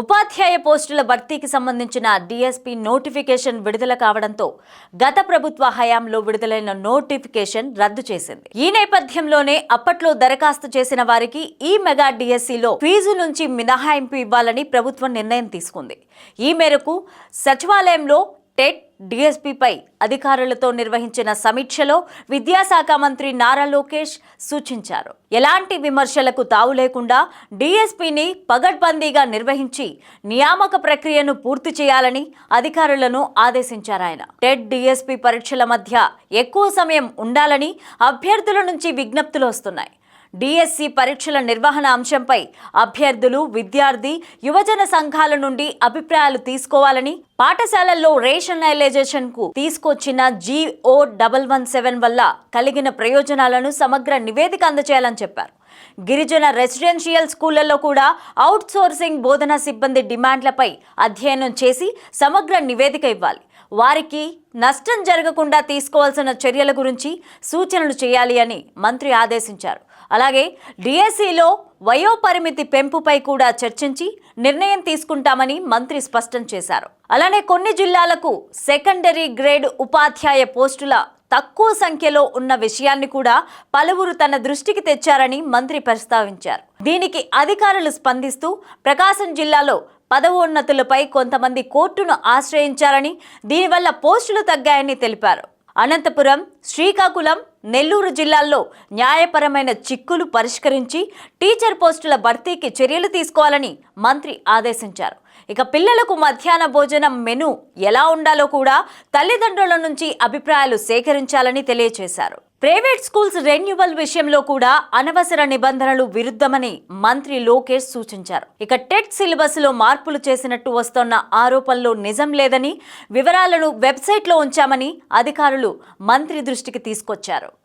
ఉపాధ్యాయ పోస్టుల భర్తీకి సంబంధించిన డిఎస్పి నోటిఫికేషన్ విడుదల కావడంతో గత ప్రభుత్వ హయాంలో విడుదలైన నోటిఫికేషన్ రద్దు చేసింది. ఈ నేపథ్యంలోనే అప్పట్లో దరఖాస్తు చేసిన వారికి ఈ మెగా డిఎస్సిలో ఫీజు నుంచి మినహాయింపు ఇవ్వాలని ప్రభుత్వం నిర్ణయం తీసుకుంది. ఈ మేరకు సచివాలయంలో టెట్ డిఎస్పీపై అధికారులతో నిర్వహించిన సమీక్షలో విద్యాశాఖ మంత్రి నారా లోకేష్ సూచించారు. ఎలాంటి విమర్శలకు తావు లేకుండా డిఎస్పీని పగడ్బందీగా నిర్వహించి నియామక ప్రక్రియను పూర్తి చేయాలని అధికారులను ఆదేశించారాయన టెట్ డిఎస్పీ పరీక్షల మధ్య ఎక్కువ సమయం ఉండాలని అభ్యర్థుల నుంచి విజ్ఞప్తులు వస్తున్నాయి. డిఎస్సి పరీక్షల నిర్వహణ అంశంపై అభ్యర్థులు విద్యార్థి యువజన సంఘాల నుండి అభిప్రాయాలు తీసుకోవాలని పాఠశాలల్లో రేషనలైజేషన్కు తీసుకొచ్చిన జీఓ డబల్ వన్ సెవెన్ వల్ల కలిగిన ప్రయోజనాలను సమగ్ర నివేదిక అందజేయాలని చెప్పారు. గిరిజన రెసిడెన్షియల్ స్కూళ్ళలో కూడా అవుట్ సోర్సింగ్ బోధనా సిబ్బంది డిమాండ్లపై అధ్యయనం చేసి సమగ్ర నివేదిక ఇవ్వాలి. వారికి నష్టం జరగకుండా తీసుకోవాల్సిన చర్యల గురించి సూచనలు చేయాలి అని మంత్రి ఆదేశించారు. అలాగే డిఎస్సిలో వయోపరిమితి పెంపుపై కూడా చర్చించి నిర్ణయం తీసుకుంటామని మంత్రి స్పష్టం చేశారు. అలానే కొన్ని జిల్లాలకు సెకండరీ గ్రేడ్ ఉపాధ్యాయ పోస్టుల తక్కువ సంఖ్యలో ఉన్న విషయాన్ని కూడా పలువురు తన దృష్టికి తెచ్చారని మంత్రి ప్రస్తావించారు. దీనికి అధికారులు స్పందిస్తూ ప్రకాశం జిల్లాలో పదవోన్నతులపై కొంతమంది కోర్టును ఆశ్రయించారని దీనివల్ల పోస్టులు తగ్గాయని తెలిపారు. అనంతపురం శ్రీకాకుళం నెల్లూరు జిల్లాల్లో న్యాయపరమైన చిక్కులు పరిష్కరించి టీచర్ పోస్టుల భర్తీకి చర్యలు తీసుకోవాలని మంత్రి ఆదేశించారు. ఇక పిల్లలకు మధ్యాహ్న భోజనం మెను ఎలా ఉండాలో కూడా తల్లిదండ్రుల నుంచి అభిప్రాయాలు సేకరించాలని తెలియజేశారు ప్రైవేట్ స్కూల్స్ రెన్యువల్ విషయంలో కూడా అనవసర నిబంధనలు విరుద్ధమని మంత్రి లోకేష్ సూచించారు. ఇక టెట్ సిలబస్లో మార్పులు చేసినట్టు వస్తోన్న ఆరోపణలు నిజం లేదని వివరాలను వెబ్సైట్లో ఉంచామని అధికారులు మంత్రి దృష్టికి తీసుకొచ్చారు.